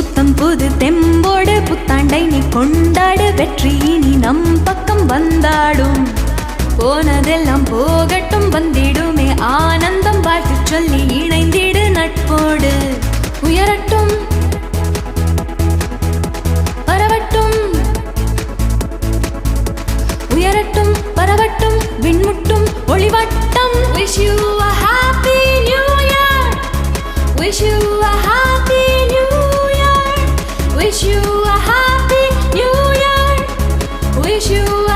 புத்தம் புது தெம்போடு புத்தாண்டை நீ கொண்டாடு வெற்றி இனி நம் பக்கம் வந்தாடும். போனதெல்லாம் போகட்டும் வந்திடும். Wish you a happy new year. Wish you